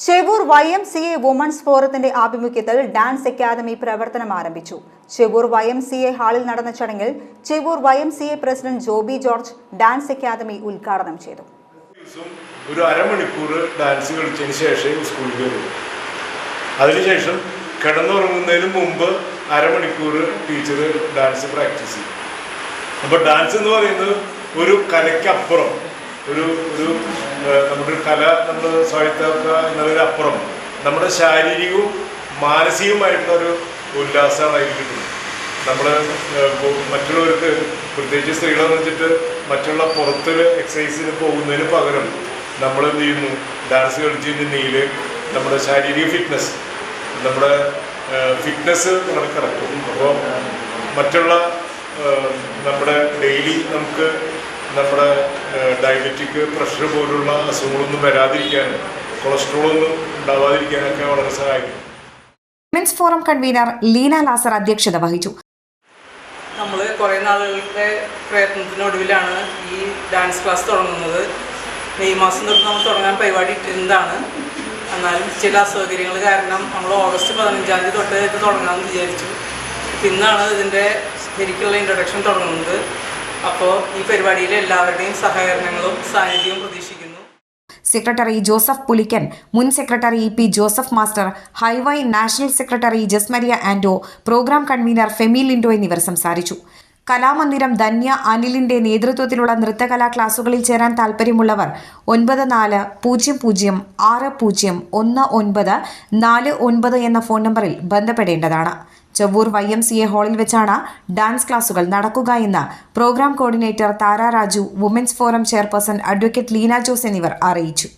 Chevoor Y M C A women's ഫോറത്തിന്റെ ആഭിമുഖ്യത്തിൽ dance academy പ്രവർത്തനം ആരംഭിച്ചു. Chevoor Y M C A ഹാളിൽ നടന്ന ചടങ്ങിൽ Chevoor Y M C A president Joby George dance academy ഉദ്ഘാടനം ചെയ്തു. ഒരു അരമണിക്കൂർ ഡാൻസ് കളിച്ചതിന് ശേഷം സ്കൂളിൽ വരും അതിനുശേഷം കിടന്നുറങ്ങുന്നതിന് മുമ്പ് അരമണിക്കൂർ ടീച്ചർ ഡാൻസ് പ്രാക്ടീസ് ചെയ്യും അപ്പോൾ ഡാൻസ് എന്ന് പറയുന്നത് ഒരു കലയ്ക്കപ്പുറം ഒരു ഒരു ഏഹ്, നമ്മുടെ ഒരു കല നമ്മൾ സ്വായത്തമാക്കുക എന്നതിനപ്പുറം നമ്മുടെ ശാരീരികവും മാനസികവുമായിട്ടുള്ളൊരു ഉല്ലാസമാണ് അതിൽ കിട്ടുന്നത്. നമ്മൾ മറ്റുള്ളവർക്ക് പ്രത്യേകിച്ച് സ്ത്രീകളെന്ന് വെച്ചിട്ട് മറ്റുള്ള പുറത്തൊരു എക്സസൈസിന് പോകുന്നതിന് പകരം നമ്മൾ എന്ത് ചെയ്യുന്നു? ഡാൻസ് കളിച്ചിട്ടുണ്ടെങ്കിൽ നമ്മുടെ ശാരീരിക ഫിറ്റ്നസ് നമ്മുടെ ഫിറ്റ്നസ് കറക്റ്റും അപ്പോൾ മറ്റുള്ള നമ്മുടെ ഡെയിലി നമുക്ക് നമ്മുടെ ഡയബറ്റിക് പ്രഷർ പോലുള്ള അസുഖങ്ങളൊന്നും വരാതിരിക്കാനും കൊളസ്ട്രോളൊന്നും ഉണ്ടാവാതിരിക്കാനൊക്കെ വളരെ സഹായിക്കും. Women's forum convener Leena Lazar അധ്യക്ഷത വഹിച്ചു. നമ്മൾ കുറേ നാളുകളുടെ പ്രയത്നത്തിനൊടുവിലാണ് ഈ ഡാൻസ് ക്ലാസ് തുടങ്ങുന്നത്. മെയ് മാസം തൊട്ട് നമ്മൾ തുടങ്ങാൻ പരിപാടി ഇട്ടിരുന്നതാണ്. എന്നാലും ചില അസൗകര്യങ്ങൾ കാരണം നമ്മൾ ഓഗസ്റ്റ് പതിനഞ്ചാം തീയതി തൊട്ട് ഇത് തുടങ്ങാമെന്ന് വിചാരിച്ചു. ഇന്നാണ് ഇതിന്റെ ശരിക്കുള്ള ഇൻട്രൊഡക്ഷൻ തുടങ്ങുന്നത്. അപ്പോൾ ഈ പരിപാടിയിൽ എല്ലാവരുടെയും സഹകരണങ്ങളും സാന്നിധ്യവും പ്രതീക്ഷിക്കുന്നു. സെക്രട്ടറി ജോസഫ് പുലിക്കൻ മുൻ secretary E P Joseph master ഹൈവൈ national secretary Jasmaria Ando program convener Femi Lindo എന്നിവർ സംസാരിച്ചു. കലാമന്ദിരം ധന്യ അനിലിന്റെ നേതൃത്വത്തിലുള്ള നൃത്തകലാ ക്ലാസുകളിൽ ചേരാൻ താൽപ്പര്യമുള്ളവർ ഒൻപത് നാല് പൂജ്യം പൂജ്യം ആറ് പൂജ്യം ഒന്ന് ഒൻപത് നാല് ഒൻപത് എന്ന ഫോൺ നമ്പറിൽ ബന്ധപ്പെടേണ്ടതാണ്. Chavvoor Y M C A ഹാളിൽ വെച്ചാണ് ഡാൻസ് ക്ലാസുകൾ നടക്കുക എന്ന് program coordinator Thara Raju women's forum chairperson advocate Leena Jose എന്നിവർ അറിയിച്ചു.